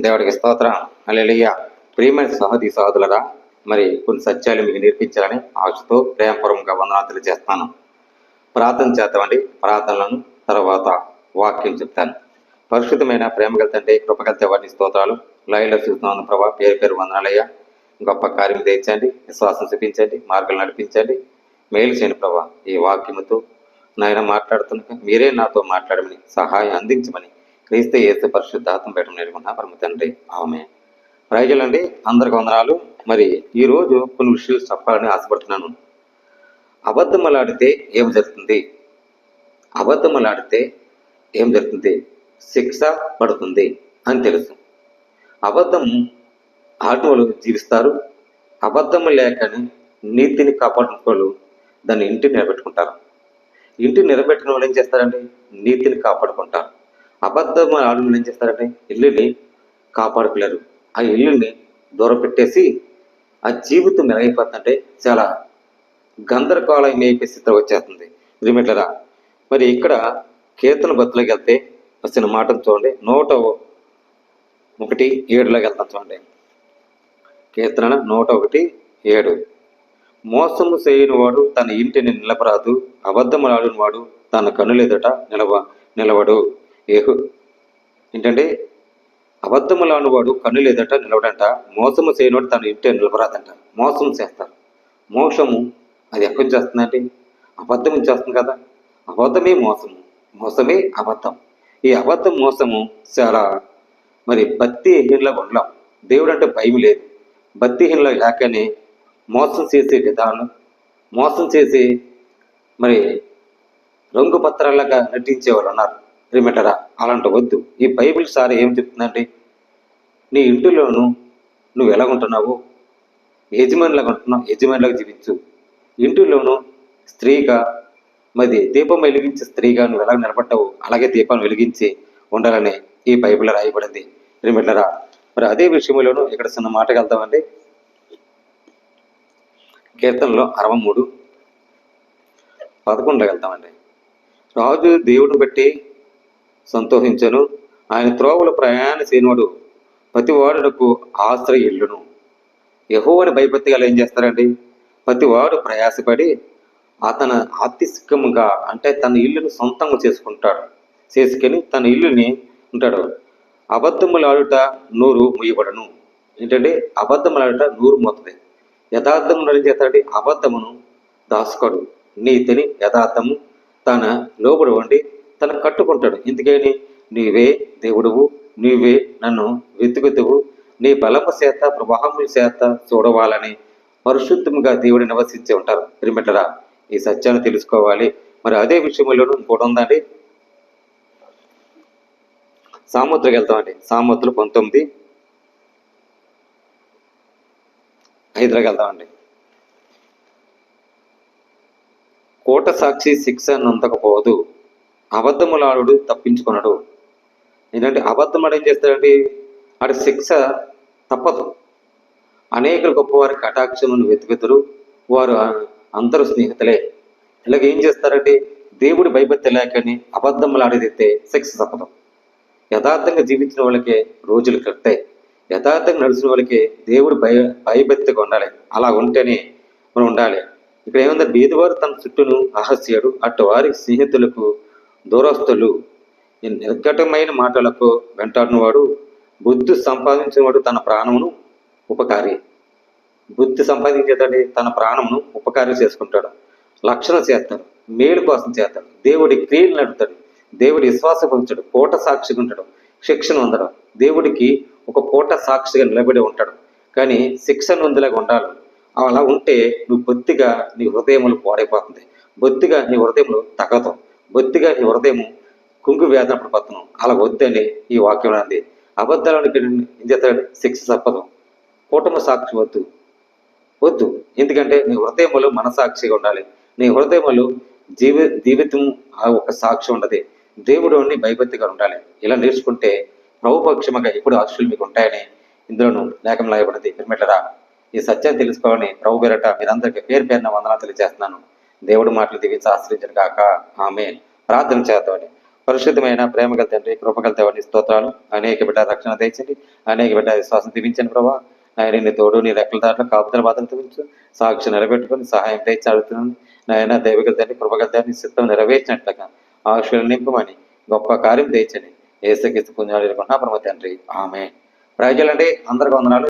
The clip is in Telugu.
దేవుడికి స్తోత్రం. అలెలియ ప్రియమైన సహోదరి సహోదరులరా మరి కొన్ని సత్యాలు మీకు నేర్పించాలని ఆశతో ప్రేమపూర్వకంగా వందనాలు తెలియజేస్తాను ప్రార్థన చేద్దామండి. ప్రార్థనలను తర్వాత వాక్యం చెప్తాను. పరిశుద్ధమైన ప్రేమగల తండ్రి కృపగలితే వాటి స్తోత్రాలు. లైవ్లో చూస్తున్నాను ప్రభా పేరు పేరు వందనాలయ్యా. గొప్ప కార్యం తెచ్చండి విశ్వాసం చూపించండి. మార్గాలు నడిపించండి. మేలు చేయండి ప్రభా ఈ వాక్యముతో. నాయన మాట్లాడుతున్న మీరే నాతో మాట్లాడమని సహాయం అందించమని క్రీస్తు ఏసు పరిశుద్ధాత్మ పెట్టడం నేర్చుకున్న పరమ తండ్రి. ఆమె ప్రజలండి అందరికి వందనాలు. మరి ఈరోజు కొన్ని విషయాలు చెప్పాలని ఆశపడుతున్నాను. అబద్ధమలాడితే ఏం జరుగుతుంది? అబద్ధమలాడితే ఏం జరుగుతుంది? శిక్ష పడుతుంది అని తెలుసు. అబద్ధం ఆడిన వాళ్ళు జీవిస్తారు. అబద్ధం లేకని నీతిని కాపాడిన వాళ్ళు దాన్ని ఇంటిని నిలబెట్టుకుంటారు. ఇంటిని నిలబెట్టిన వాళ్ళు ఏం చేస్తారండి? నీతిని కాపాడుకుంటారు. అబద్ధం ఆడుని ఏం చేస్తారంటే ఇల్లుని కాపాడుకోలేరు. ఆ ఇల్లుని దూరం పెట్టేసి ఆ జీవితం మెరుగైపోతుందంటే చాలా గందరగోళం అయిపోయి స్థితి వచ్చేస్తుంది. రిమిట్లరా మరి ఇక్కడ కీర్తన బతులోకి వెళ్తే వచ్చిన మాటను చూడండి. నూట ఒకటి ఏడులోకి వెళ్తాం చూడండి. కీర్తన నూట ఒకటి ఏడు. మోసము చేయని వాడు తన ఇంటిని నిలబరాదు అబద్ధములాడిన వాడు తన కన్నులెదుట నిలవ నిలవడు. ఏహు? ఏంటంటే అబద్ధములాడిన వాడు కన్నులెదుట నిలవడంట. మోసము చేయనివాడు తన ఇంటి నిలబరాదంట. మోసం చేస్తారు. మోసము అది ఎక్కడి నుంచి అబద్ధం చేస్తుంది కదా. అబద్ధమే మోసము. మోసమే అబద్ధం. ఈ అబద్ధం మోసము చాలా మరి భక్తిహీనలో ఉండలేం దేవుడు అంటే భయం లేదు. భక్తిహీనలో లేకనే మోసం చేసే విధానం మోసం చేసి మరి రంగు పత్రాలుగా నటించే వాళ్ళు ఉన్నారు రిమిటరా అలాంటి వద్దు ఈ బైబిల్ సార్ ఏం చెప్తుందండి? నీ ఇంటిలోను నువ్వు ఎలా ఉంటున్నావు యజమానిలాగా ఉంటున్నావు యజమానిలాగా జీవించు. ఇంటిలోను స్త్రీగా మరి దీపం వెలిగించే స్త్రీగా నువ్వు ఎలా నిలబడ్డావు? అలాగే దీపాన్ని వెలిగించి ఉండాలని ఈ బైబిల్ రాయబడింది. రిమిట్లరా మరి అదే విషయంలోను ఇక్కడ చిన్న మాటకు వెళ్తామండి కీర్తనలో అరవై మూడు పదకొండుకి వెళ్తామండి రాజు దేవుడిని బట్టి సంతోషించను. ఆయన త్రోవలు ప్రయాణ చేయనుడు ప్రతి వాడుకు ఆశ్రయ ఇల్లును. యహోవని భయపత్తి గల ఏం చేస్తారండి? ప్రతి వాడు ప్రయాసపడి అతను ఆతిశికముగా అంటే తన ఇల్లును సొంతంగా చేసుకుంటాడు. చేసుకొని తన ఇల్లుని ఉంటాడు. అబద్ధములాడుట నూరు ముయ్యబడను ఏంటంటే అబద్ధములాడుట నూరు మోతుంది. యథార్థము నడిచేస్తాడు చేస్తాడంటే అబద్ధమును దాసుకోడు నీతిని యథార్థము తన లోబడి వండి తన కట్టుకుంటాడు. ఇందుకని నీవే దేవుడువు నీవే నన్ను వెతుకుతువు. నీ బలము చేత ప్రవాహముల చేత చూడవాలని పరిశుద్ధంగా దేవుడు నివసించి ఉంటారు. పిరిమిటరా ఈ సత్యాన్ని తెలుసుకోవాలి. మరి అదే విషయంలోనూ ఇంకోటి ఉందండి. సాముద్రకి వెళ్తామండి సామూత్రులు పంతొమ్మిది ఐదులోకి వెళ్తామండి కోట సాక్షి శిక్ష నొందకపోదు. అబద్ధములాడు తప్పించుకున్నాడు ఏంటంటే అబద్ధం ఏం చేస్తాడండి అటు శిక్ష తప్పదు. అనేక గొప్పవారి కటాక్షమును వెతుకుతురు. వారు అందరూ స్నేహితులే. ఇలాగ ఏం చేస్తారంటే దేవుడి భయభక్తి లేకని అబద్ధములాడితే శిక్ష తప్పదు. యథార్థంగా జీవించిన వాళ్ళకే రోజులు కడతాయి. యథార్థంగా నడిచిన వాళ్ళకి దేవుడు భయ భయభక్తిగా ఉండాలి. అలా ఉంటేనే మనం ఉండాలి. ఇక్కడ ఏమంటే బీదివారు తన చుట్టూను రహస్యాడు. అటు వారి స్నేహితులకు దూరస్తులు. నిర్ఘటమైన మాటలకు వెంటాడినవాడు బుద్ధి సంపాదించినవాడు తన ప్రాణమును ఉపకారి. బుద్ధి సంపాదించేదండి తన ప్రాణమును ఉపకారి చేసుకుంటాడు. లక్షణ చేస్తాడు. మేలు కోసం చేస్తాడు. దేవుడి క్రియలు నడుపుతాడు. దేవుడి విశ్వాసం పొందుతాడు. పూట సాక్షిగా ఉంటాడు. శిక్షణ ఉండడం దేవుడికి ఒక పూట సాక్షిగా నిలబడి ఉంటాడు. కానీ శిక్షణ ఉందిలాగా ఉండాలి. అలా ఉంటే నువ్వు బొత్తిగా నీ హృదయములు పాడైపోతుంది. బొత్తిగా నీ హృదయములు తగ్గతావు బొత్తిగా నీ హృదయం కుంగు వేదనప్పుడు పతనం అలా వద్దని ఈ వాక్యం అంది అబద్ధాలను ఏం చేస్తాడు శిక్ష తప్పదు. కూటమి సాక్షి వద్దు. వద్దు. ఎందుకంటే నీ హృదయములు మనసాక్షిగా ఉండాలి. నీ హృదయములు జీవి జీవితం ఒక సాక్షి ఉండదు దేవుడు అన్ని భయభక్తిగా ఉండాలి. ఇలా నేర్చుకుంటే ప్రభుపక్షముగా ఎప్పుడు ఆశలు మీకు ఉంటాయని ఇందులోను లేఖం లాయబడింది పిరిమిట్లరా ఈ సత్యాన్ని తెలుసుకోవాలని ప్రభు పేరట మీరందరికీ పేరు పేరున వందనా తెలియజేస్తున్నాను. దేవుడి మాటలు దీవించి శాస్త్రించిన కాక ఆమె ప్రార్థన చేద్దామని పరిశుద్ధమైన ప్రేమగల తండ్రి కృపగల దేవాన్ని స్తోత్రాలు. అనేక బిడ్డ రక్షణ తెచ్చండి అనేక బిడ్డ విశ్వాసం దీవించండి ప్రభా. నాయన నీ తోడు నీ రెక్కల దాంట్లో కాపుతల బాధలు చూపించు సాక్షి నిలబెట్టుకుని సహాయం తెచ్చి అడుగుతున్నాను నాయన దైవగల తండ్రి కృపగల దేవాన్ని సిద్ధం నెరవేర్చినట్లుగా ఆశలు నింపమని గొప్ప కార్యం తెచ్చని ఏసకిస్తు పుణ్యాలు పరమ తండ్రి. ఆమె ప్రజలండి అందరికి వందనాలు.